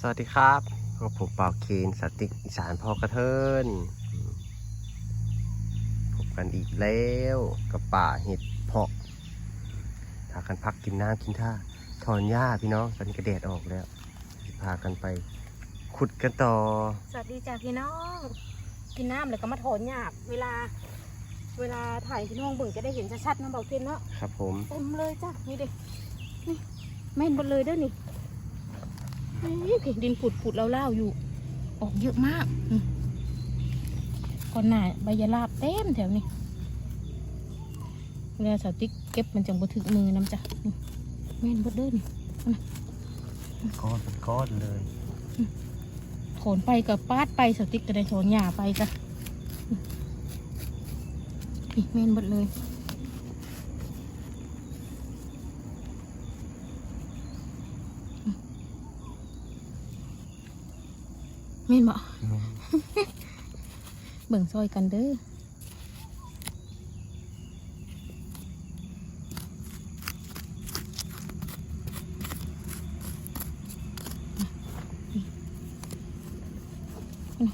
สวัสดีครับกับผมเป่าเคนสติกอีสานพอกระเทินพบกันอีกแล้วกับป่าเห็ดเพาะพากันพักกินน้ำกินท่าถอนหญ้าพี่น้องตอนนี้กระเดดออกแล้ว พากันไปขุดกันต่อ สวัสดีจ้าพี่น้อง กินน้ำเลยก็มาถอนหยาบเวลา เวลาถ่ายพี่น้องเบิ่งจะได้เห็นชัดๆนะเบาเทียนเนาะครับผมเต็มเลยจ้ะนี่เด็นี่แม่นหมดเลยเด้อนี่นี่ เพดินผุดผุดๆเล่าๆอยู่ ออกเยอะมากอืมก่อนหน้าใบยะลาบเต็มแถวนี้เวลาสาวติ๊กเก็บมันจังบ่ถึงมือน้ำจ้ะนี่แม่นหมดเด้อนี่ก้อนเป็นก้อนเลยถอนไปกับปาดไปสติ๊กก็ได้ถอนหญ้าไปจ้ะนี่เมนหมดเลย เมนบ่เบิ่งซอยกันเด้อนี่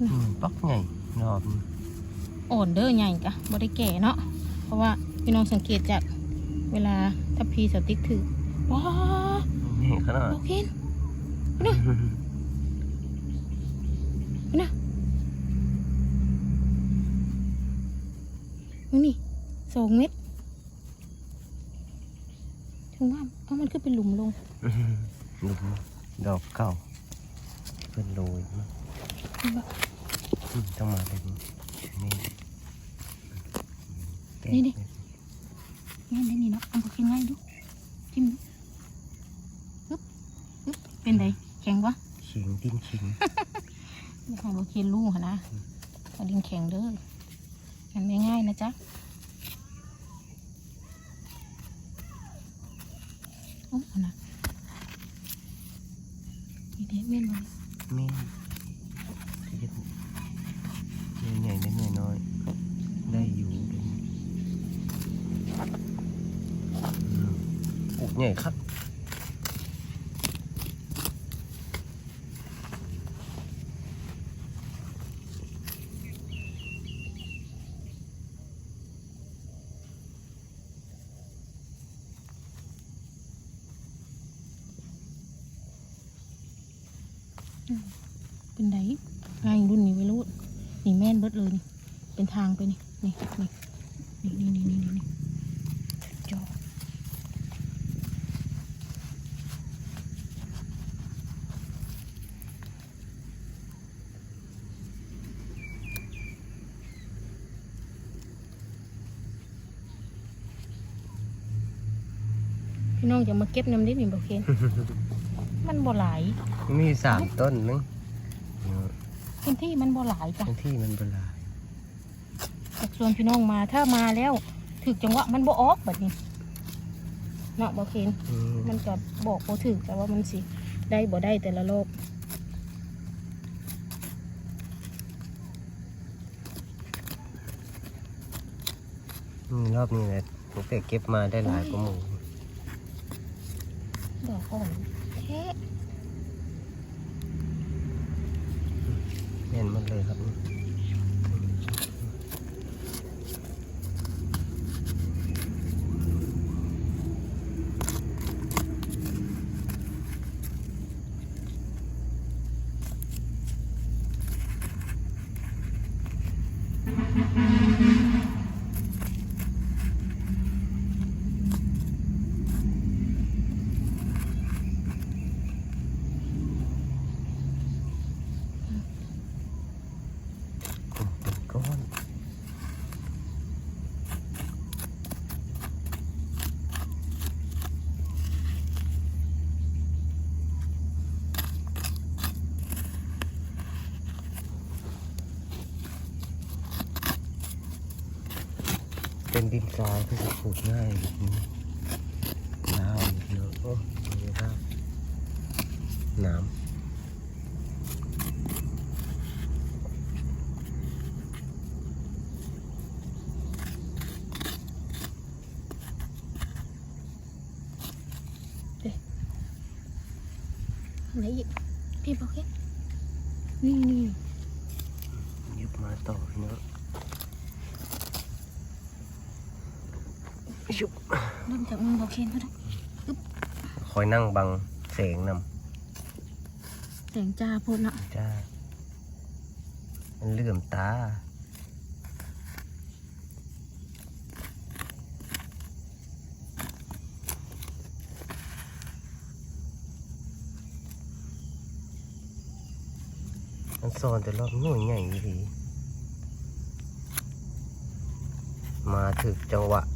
อืมปักใหญ่นอบอ่อนเด้อใหญ่กะบ่ได้แก่เนาะ เพราะว่าพี่น้องสังเกตจากเวลาถ้าพีสติ๊กถือว้านี่ขนาดโอเค นะมึงนี่สองเม็ดถึงว่าเอามันขึ้นเป็นหลุมลงหลุมดอกเก่าเป็นโรยมากเห็นบ่อืมต้องมาเลยนี่แกะนี่ดิง่ายได้นี่เนาะเอาไปกินง่ายดูจิ้มดูปึ๊บปึ๊บเป็นไดแข็งวะชิงดิ้นชิงไม่ให้โอเคลูกหั้นนะเอาดินแข็งเด้อมันไม่ง่ายนะจ๊ะโอ้เอานะนี่เด็เม่นเลยแม่ใหญ่ๆนิดๆน้อยๆได้อยู่เลยอืมปลูกใหญ่ครับ น้องจะมาเก็บน้ำดิบนี่บอกเคนมันบ่หลายมีสามต้นนึงพื้นที่มันบ่หลายจ้ะทั้งที่มันเวลาจากชวนพี่น้องมาถ้ามาแล้วถึกจังหวะมันบ่ออกแบบนี้เนาะบ่เคนอืมมันก็บอกบ่ถึกแต่ว่ามันสิได้บ่ได้แต่ละรอบนี่รอบนี้แหละผมไปเก็บมาได้หลายกว่าหมู ดอกอ่อนแท้เห็นมันเลยครับนี่ก้อน เป็น ดินทรายที่จะปลูกง่ายแบบนี้น้ำเยอะโอ้เยอะมากน้ำไหนอีกพี่บอกแค่นี่นี่ ยึบมาต่อพี่น้องชุบ เริ่มจากมือบอก เคนก็ได้คอยนั่งบังแสงนแสงจ้าโพดเนาะำจ้า มันเหลื่อมตามันสอนแต่รอบหน่วยใหญ่ดีมาถึกจังหวะเ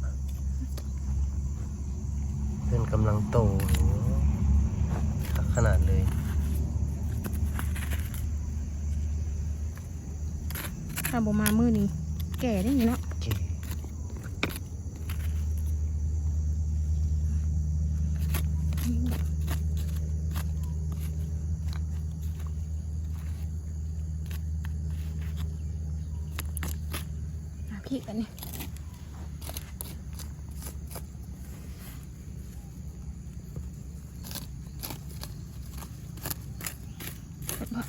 พื่อน กำลังโตขนาดเลยถ้าบมามือนี้แก่ได้อนี่เนาะโอเคอะพี่กันนี่บดเบา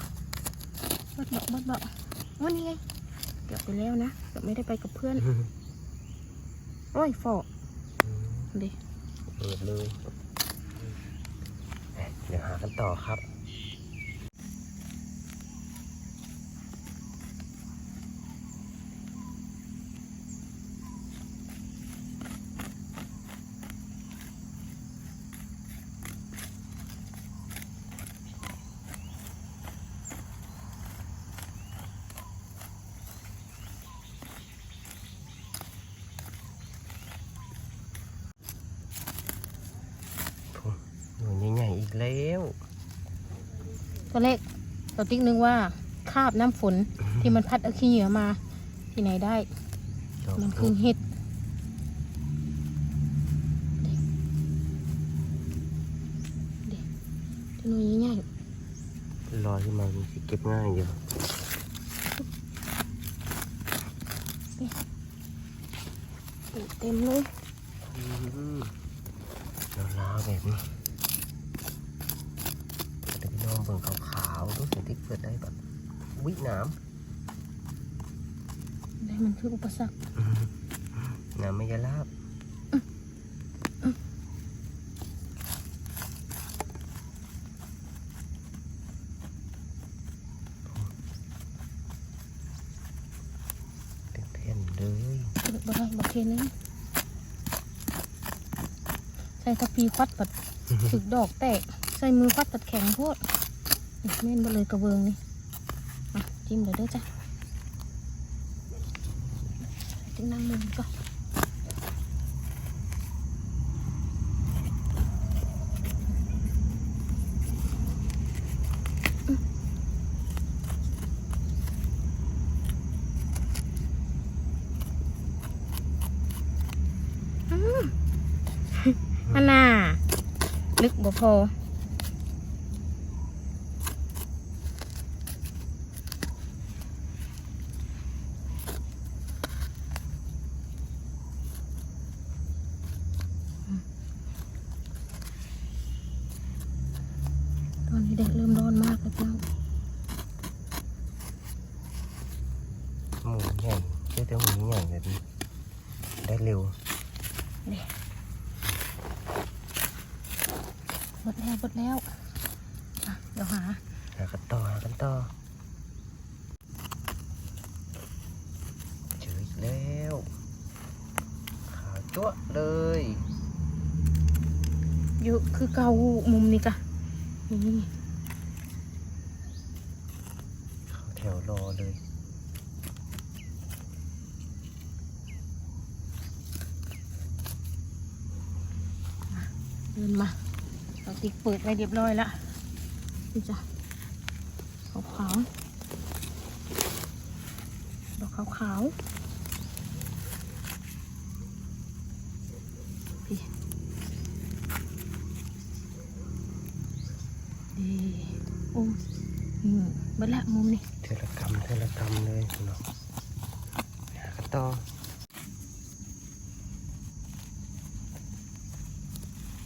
บดเบาบดเบาวั นนี้ไงเกือบไปแล้วนะเกือบไม่ได้ไปกับเพื่อน โอ้ยฟอกเด็เปิดเลยเอ๊ะเดี๋ยวหากันต่อครับ หนูใหญ่ๆอีก แล้วตัวเลขตัวติ๊กนึกว่าคราบน้ำฝนที่มันพัดเอาขี้เหงื่อมา ที่ไหนได้ดอกมันคือเห็ดเด็กตัวน้อยใหญ่รอยที่มันสิเก็บง่ายอยู่ๆเต็มเลยแล้วล้าวแบบนี้ เดี๋ยวพี่น้องเบิ่งขาวๆดูสิที่เปิดได้แบบวิน้ได้มันคืออุปสรรคำน้ำไม่ยาลาบเป็นแผ่นเลยคือบ่ได้บ่เคนเลยใส่กะปีควัดปัดถึกดอกแตก ใส่มือควัดปัดแข็งโพดนี่แม่นบ่เลยกระเบิงนี่จิ้มเลยด้อจ้ะถึงนั่งมุมก่อนอันน่ะลึกบ่พอ ตอนนี้แดดเริ่มร้อนมากแล้วเจ้า หมูใหญ่เชื่อแต่หมูใหญ่แบบนี้ได้เร็ว หมดแล้วหมดแล้วอะเดี๋ยวหา หากันต่อหากันต่อเจออีกแล้วขาวจั๊วะเลยอยู่คือเกามุมนี้กะนี่เข้าแถวรอเลยเดินมาเรา ติ๊กเปิดไว้เรียบร้อยละนี่จ้ะขาวขาวดอกขาวขาวๆพี่ดีโอ้อืมบิดละมุมนี่เทละกรรมเทละกรรมเลยเนาะหากันต่อ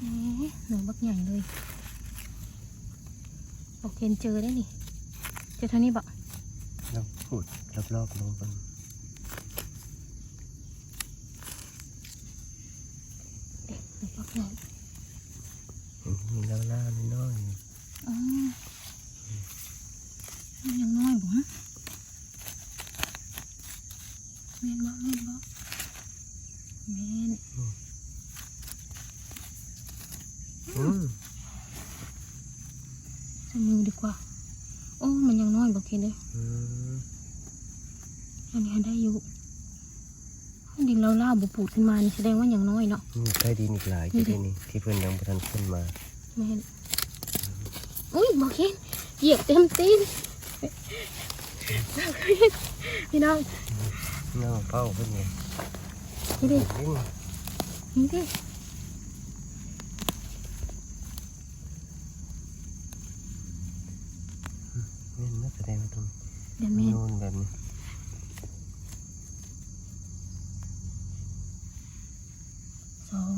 นี่ หนูบักใหญ่เลยบอกเห็นเจอได้นี่ เจอเท่านี้บอกเราพูดรอบๆน้องกัน เด็กหรือบอกน้อย มีล่าล่าๆน้อย อ๋อมันยังน้อยบ่ฮะแม่นบ่แม่นบ่แม่น ๆอืม ใส่ มือดีกว่า โอ้มันยังน้อยบอกเห็นเลยอืมอันนี้ได้อยู่ดินเราล่าบุปูดขึ้นมานี่แสดงว่ายังน้อยเนาะมีใต้ดินอีกหลายที่ที่นี่ที่เพื่อนยังไม่ทันขึ้นมาแม่นอุ้ยบอกเห็นเหยียบเต็มตีนพี่น้องเน่าเป้าเพื่อนไงนี่ดินี่นี่ดิ นี่น่า แสดงว่าตรงเดี๋ยวแม่นโน่นแบบนี้สอง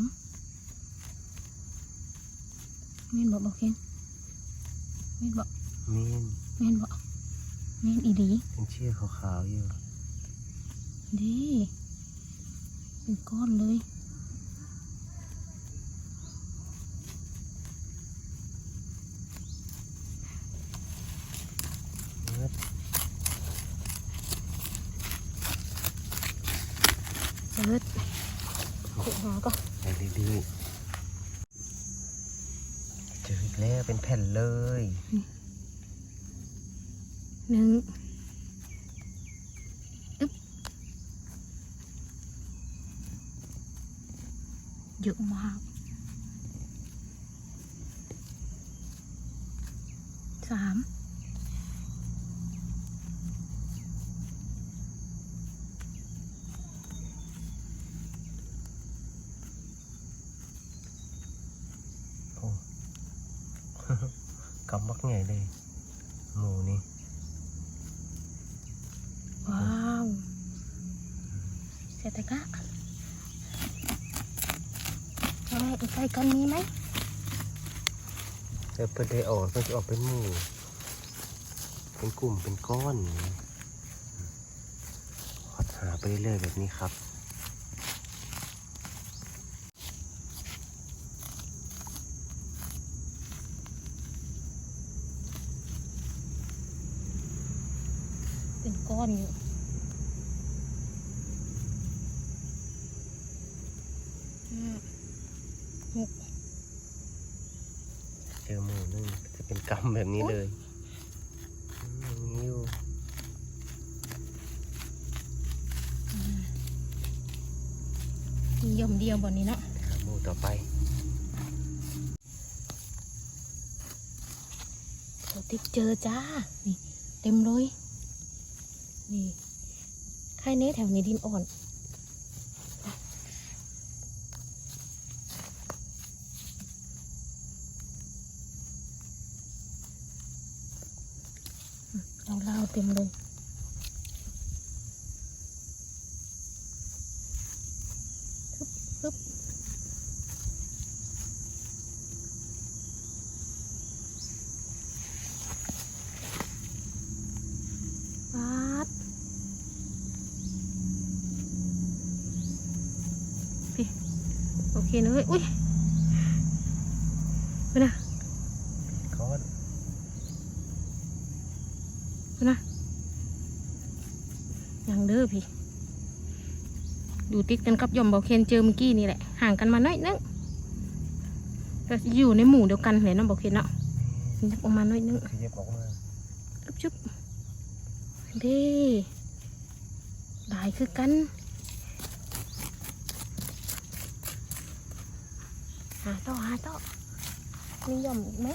แม่นบอกบอกเห็นแม่นบอกมีนแม่นบอกแม่นอีดีเป็นเชือกขาวๆอยู่ดีเป็นก้อนเลย เนื้อ เจิดขุดหาก็ ไปเรื่อยๆเจออีกแล้วเป็นแผ่นเลย หนึ่งอึ๊บเยอะมากสามโอ้กำมักไงเลย หมูนี่ ว้าวเสร็จแล้วก็ เอาไว้ใกล้ๆกันมีไหมแต่เพิ่นได้ออกเพิ่นจะออกเป็นหมู่เป็นกลุ่มเป็นก้อนขอดหาไปเรื่อยๆแบบนี้ครับเป็นก้อนอยู่ห้าหก เจอหมูนึงจะเป็นกำแบบนี้เลยอืมมีอยู่ มเดียวบนนี้เนาะมูต่อไปเราติ๊กเจอจ้า นี่ เต็มเลย นี่ใครเน้แถวนี้ดินอ่อนเราเล่าเต็มเลย ฮึบฮึบปาดพี่โอ เคนะเว้ยอุ้ยไปนะก้อนไปนะยังเด้อพี่ดูติดกันกับยอมเบาเคนเจอเมื่อกี้นี่แหละ ห่างกันมาหน้อยนึงก็อยู่ในหมู่เดียวกันเลยเนาะเบาเคนเนาะยับออกมาหน้อยนึงขยับออกมาจุ๊บจุ๊บเด้ได้คือกัน หาต่อหาต่อมีหย่อมอีกไหม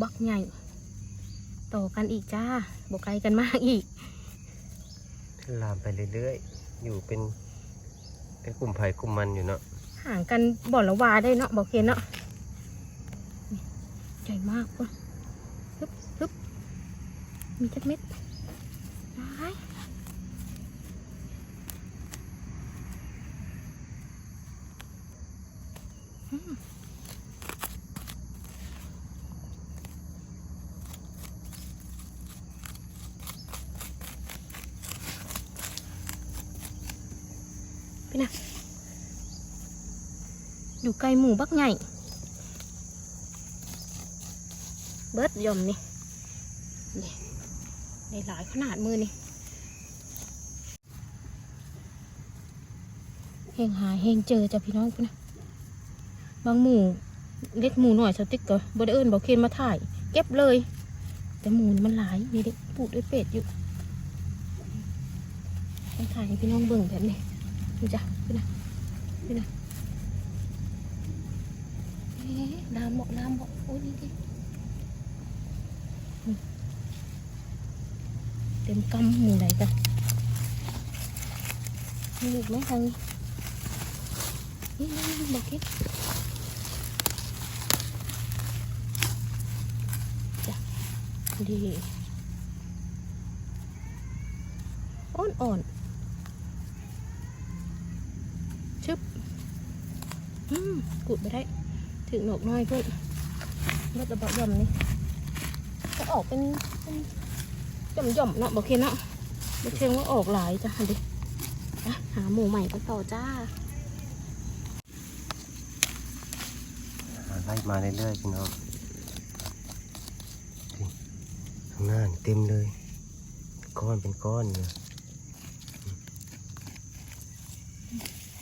บักใหญ่ต่อกันอีกจ้าบกไกลกันมากอีก ลามไปเรื่อยๆ อยู่เป็นเป็นกลุ่มไผ่กลุ่มมันอยู่เนาะ ห่างกันบ่อนละวาได้เนาะบอกเคนเนาะนี่ใหญ่มากว่ะฮึบฮึบมีจักเม็ด Đấy. Hmm. Nào Đủ cây mù bắc nhảy Bớt dòng đi หลายขนาดมือนี่เฮงหาเฮงเจอจ้ะพี่น้องนะบางหมู่เล็กหมู่หน่อยสติ๊กก็บไดเอิญบอกเคนมาถ่าย เก็บเลย แต่หมูมันหลายนี่เด็กปูดด้วยเป็ดอยู่ต้องถ่ายให้พี่น้องเบิ่งแบบนี้ดูจ้ะพี่นะพี่นะเอ๊ะลามเหมาะลามเหมาะโอ้ยนี่ดิอืมเต็มกำหมูไหนกันมีอีกไหมทางนี้นี่นี่นี่บอกคิดจ้ะดีอ่อนอ่อนๆชึบอืมกุดไปได้ถึงหนกน้อยเพื่อนรถระเบิดย่อมนี่จะออกเป็นเป็น ย่อมย่อมๆเนาะบอกเคเนาะบอกเคว่าออกหลายจ้ะดิอะหาหมูใหม่กันต่อจ้าไล่มาเรื่อยๆพี่น้องนี่ข้างหน้านี่เต็มเลย ก้อนเป็นก้อนเลย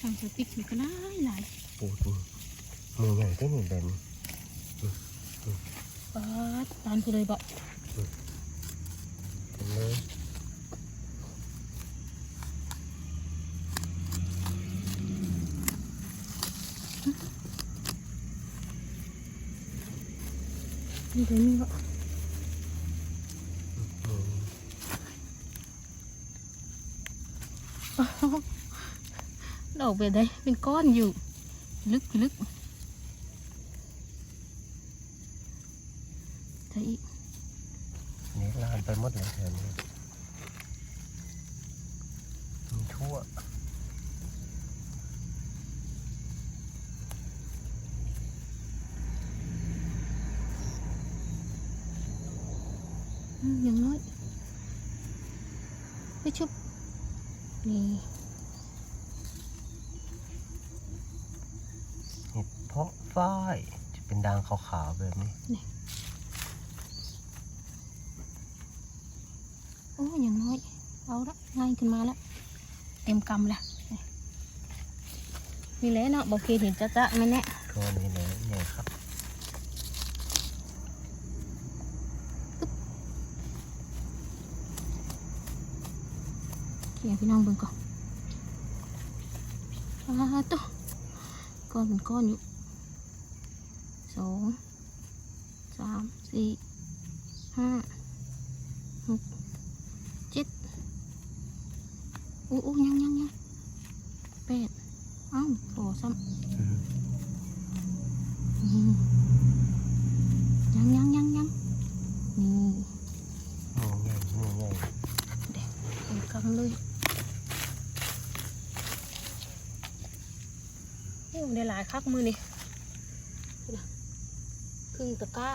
ทางสติ๊กนี่ก็หลายหลายปูดนี่หมูใหญ่ได้หนึ่งแบบนี้ป๊าดตานคือเลยบอกเต็มเลยนี่เดี๋ยวนี้บอก หมูดอกแบบใดเป็นก้อนอยู่ ลึกลึกใช่อีก นี่ลานไปหมดเลยแถวนี้มี ทั่วอืมอย่างน้อยไปชุบ นี่เห็ดเพาะฝ้ายจะเป็นด่างขาวๆแบบนี้โอ้อย่างน้อย เอาละง่ายขึ้นมาแล้วเต็ม กำละนี่นี่แหละเนาะบอกเคเห็นจะจะแม่แน่ก้อนนี้เลยใหญ่ครับเขียพี่น้องเบิ่งก่อนอ้าตัวก้อนเป็นก้อนอยู่สองสามสี่ห้าหกเจ็ดอู้อู้ยังยังยังแปดเอ้าโตซ้ำอืมยังยังยังยังนี่ หมูใหญ่หมูใหญ่ เต็มกำเลย นี่มันได้หลายคักมือนี่ดูนะครึ่งตะกร้า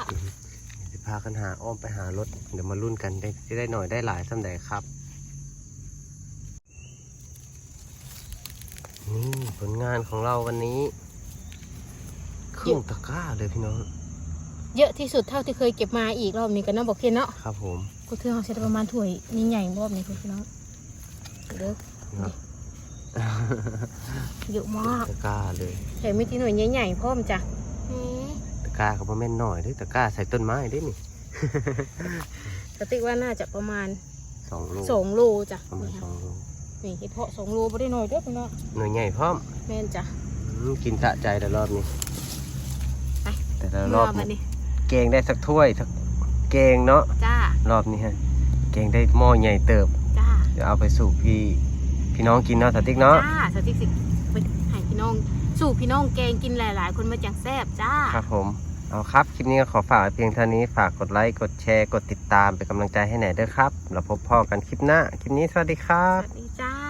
จะพากันหาอ้อมไปหารถ เดี๋ยวมารุ่นกันได้จะได้หน่อยได้หลายสำใดครับนี่ผลงานของเราวันนี้ครึ่งตะกร้าเลยพี่น้อง เยอะที่สุดเท่าที่เคยเก็บมาอีกรอบนี้กันนะบอกเคนเนาะครับผมก็คือเขาใช้ประมาณถ้วยนี่ใหญ่รอบนี้คุณพี่น้องเด้อ เนาะเยอะมากตะกร้าเลยแต่ไม่ที่หน่วยใหญ่ๆพร้อมจ้ะแหมตะกร้าก็บ่แม่นหน่อยเด้วยตะกร้าใส่ต้นไม้ได้นี่สติ๊กว่าน่าจะประมาณสองโลสองโลจ้ะประมาณสองโลนี่เห็ดเพาะสองโลไม่ได้น้อยเด้อพี่น้องหน่วยใหญ่พร้อมแม่นจ้ะอืมกินสะใจแต่รอบนี้ไปแต่ละรเมื่ออบบัดนี่นี้เกงได้สักถ้วยสักเกงเนาะจ้ารอบนี้ฮะเกงได้หม้อใหญ่เติบจ้าเดี๋ยวเอาไปสู่พี่ พี่น้องกินเนาะสติ๊กเนาะจ้าสติ๊กสิไปให้พี่น้อง สู่พี่น้องแกงกินหลาย ๆ คนมาจังแซ่บจ้า ครับผม เอาครับคลิปนี้ก็ขอฝากไว้เพียงเท่านี้ฝากกดไลค์กดแชร์กดติดตามเป็นกำลังใจให้หน่อยเด้อครับ เราพบพ่อกันคลิปหน้า คลิปนี้สวัสดีครัสบ วัสดีจ้า